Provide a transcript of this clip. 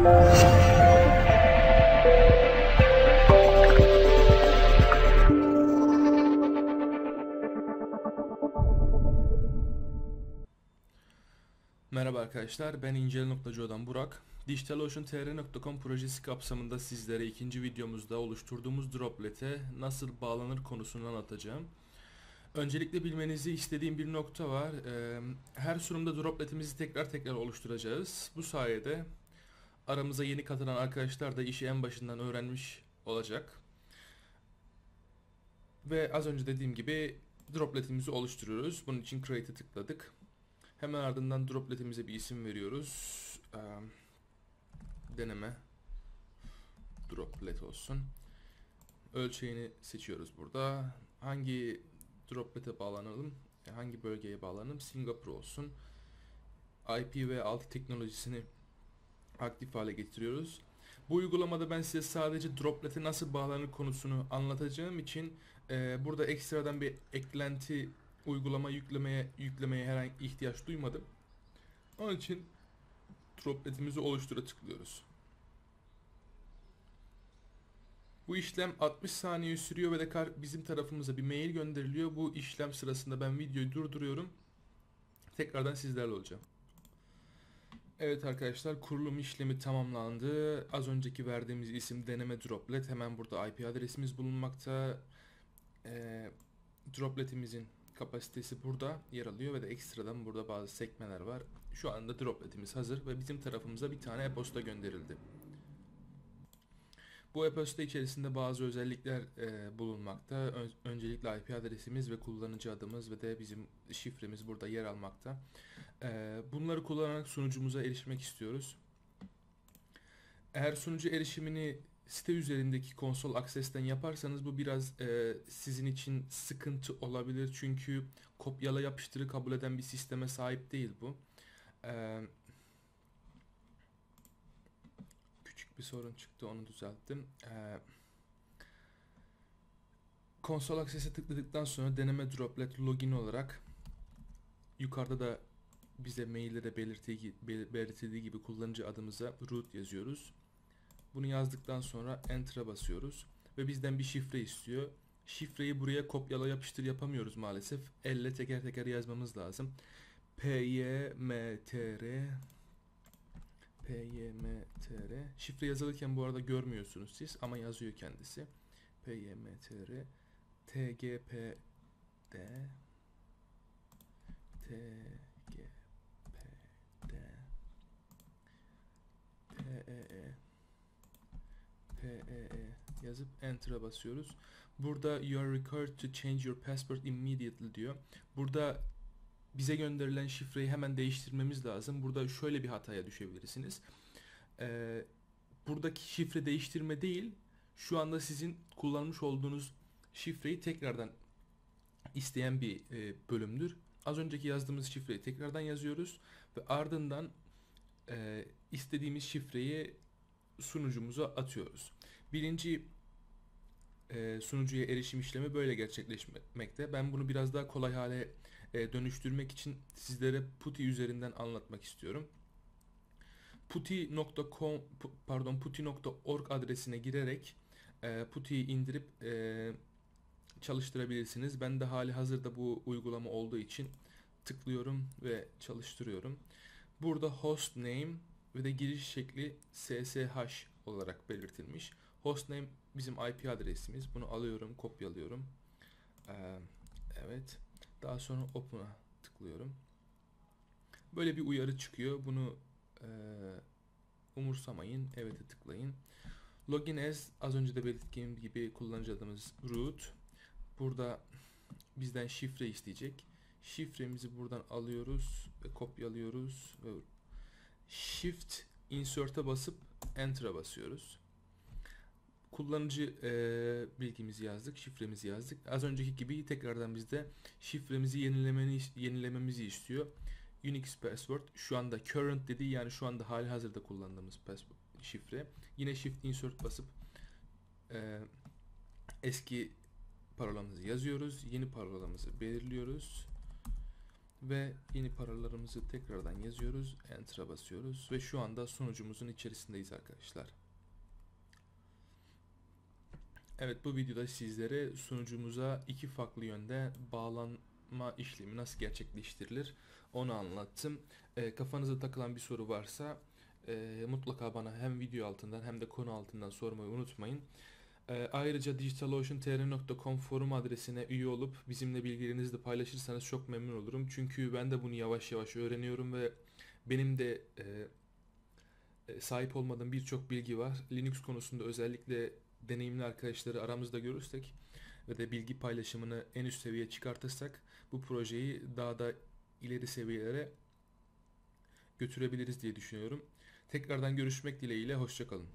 Merhaba arkadaşlar, ben İncel.co'dan Burak. DigitalOceanTR.com projesi kapsamında sizlere ikinci videomuzda oluşturduğumuz droplet'e nasıl bağlanır konusunu anlatacağım. Öncelikle bilmenizi istediğim bir nokta var. Ee, Her sunumda droplet'imizi tekrar tekrar oluşturacağız. Bu sayede aramıza yeni katılan arkadaşlar da işi en başından öğrenmiş olacak. Ve az önce dediğim gibi droplet'imizi oluşturuyoruz. Bunun için Create'e tıkladık. Hemen ardından dropletimize bir isim veriyoruz. Deneme droplet olsun. Ölçeğini seçiyoruz burada. Hangi droplete bağlanalım? e, Hangi bölgeye bağlanalım? Singapur olsun. IPv6 teknolojisini aktif hale getiriyoruz. Bu uygulamada ben size sadece droplete nasıl bağlanır konusunu anlatacağım için eee, burada ekstradan bir eklenti uygulama yüklemeye yüklemeye herhangi ihtiyaç duymadım. Onun için dropletimizi oluştura tıklıyoruz. Bu işlem 60 saniye sürüyor ve de bizim tarafımıza bir mail gönderiliyor. Bu işlem sırasında ben videoyu durduruyorum. Tekrardan sizlerle olacağım. Evet arkadaşlar kurulum işlemi tamamlandı. Az önceki verdiğimiz isim deneme droplet. Hemen burada IP adresimiz bulunmakta. Ee, dropletimizin kapasitesi burada yer alıyor ve de ekstradan burada bazı sekmeler var. Şu anda dropletimiz hazır ve bizim tarafımıza bir tane e-posta gönderildi. Bu e-posta içerisinde bazı özellikler e, bulunmakta. Ön- öncelikle IP adresimiz ve kullanıcı adımız ve de bizim şifremiz burada yer almakta. E, bunları kullanarak sunucumuza erişmek istiyoruz. Eğer sunucu erişimini site üzerindeki konsol access'ten yaparsanız bu biraz e, sizin için sıkıntı olabilir. Çünkü kopyala yapıştırı kabul eden bir sisteme sahip değil bu. E, bir sorun çıktı onu düzelttim. E, konsol access'e tıkladıktan sonra deneme droplet login olarak yukarıda da bize mailde de belirttiği, bel- belirtildiği gibi kullanıcı adımıza root yazıyoruz. Bunu yazdıktan sonra enter'a basıyoruz ve bizden bir şifre istiyor. Şifreyi buraya kopyala yapıştır yapamıyoruz maalesef. Elle teker teker yazmamız lazım. PYMTR PYMTR Şifre yazılırken bu arada görmüyorsunuz siz ama yazıyor kendisi. PYMTR TGPD TGPD TEE PEE yazıp enter'a basıyoruz. Burada you are required to change your password immediately diyor. Burada bize gönderilen şifreyi hemen değiştirmemiz lazım. Burada şöyle bir hataya düşebilirsiniz. Ee, buradaki şifre değiştirme değil, şu anda sizin kullanmış olduğunuz şifreyi tekrardan isteyen bir e, bölümdür. Az önceki yazdığımız şifreyi tekrardan yazıyoruz ve ardından e, istediğimiz şifreyi sunucumuza atıyoruz. Birinci e, sunucuya erişim işlemi böyle gerçekleşmekte. Ben bunu biraz daha kolay hale e, dönüştürmek için sizlere PuTTY üzerinden anlatmak istiyorum. PuTTY.com pu- pardon PuTTY.org adresine girerek e, PuTTY'yi indirip e, çalıştırabilirsiniz. Ben de hali hazırda bu uygulama olduğu için tıklıyorum ve çalıştırıyorum. Burada host name ve de giriş şekli SSH olarak belirtilmiş. Hostname bizim IP adresimiz. Bunu alıyorum, kopyalıyorum. Ee, evet. Daha sonra Open'a tıklıyorum. Böyle bir uyarı çıkıyor. Bunu e, umursamayın. Evet'e tıklayın. Login as az önce de belirttiğim gibi kullanıcı adımız root. Burada bizden şifre isteyecek. Şifremizi buradan alıyoruz ve kopyalıyoruz Shift Insert'e basıp Enter'a basıyoruz. Kullanıcı e, bilgimizi yazdık, şifremizi yazdık. Az önceki gibi tekrardan bizde şifremizi yenilemeni, yenilememizi istiyor. Unix password şu anda current dediği yani şu anda hali hazırda kullandığımız password, şifre. Yine Shift Insert basıp e, eski parolamızı yazıyoruz. Yeni parolamızı belirliyoruz. ve yeni paralarımızı tekrardan yazıyoruz. Enter'a basıyoruz ve şu anda sunucumuzun içerisindeyiz arkadaşlar. Evet bu videoda sizlere sunucumuza iki farklı yönde bağlanma işlemi nasıl gerçekleştirilir onu anlattım. E, kafanıza takılan bir soru varsa e, mutlaka bana hem video altından hem de konu altından sormayı unutmayın. E, ayrıca digitaloceantr.com forum adresine üye olup bizimle bilgilerinizi de paylaşırsanız çok memnun olurum. Çünkü ben de bunu yavaş yavaş öğreniyorum ve benim de e, e, sahip olmadığım birçok bilgi var. Linux konusunda özellikle deneyimli arkadaşları aramızda görürsek ve de bilgi paylaşımını en üst seviyeye çıkartırsak bu projeyi daha da ileri seviyelere götürebiliriz diye düşünüyorum. Tekrardan görüşmek dileğiyle hoşçakalın.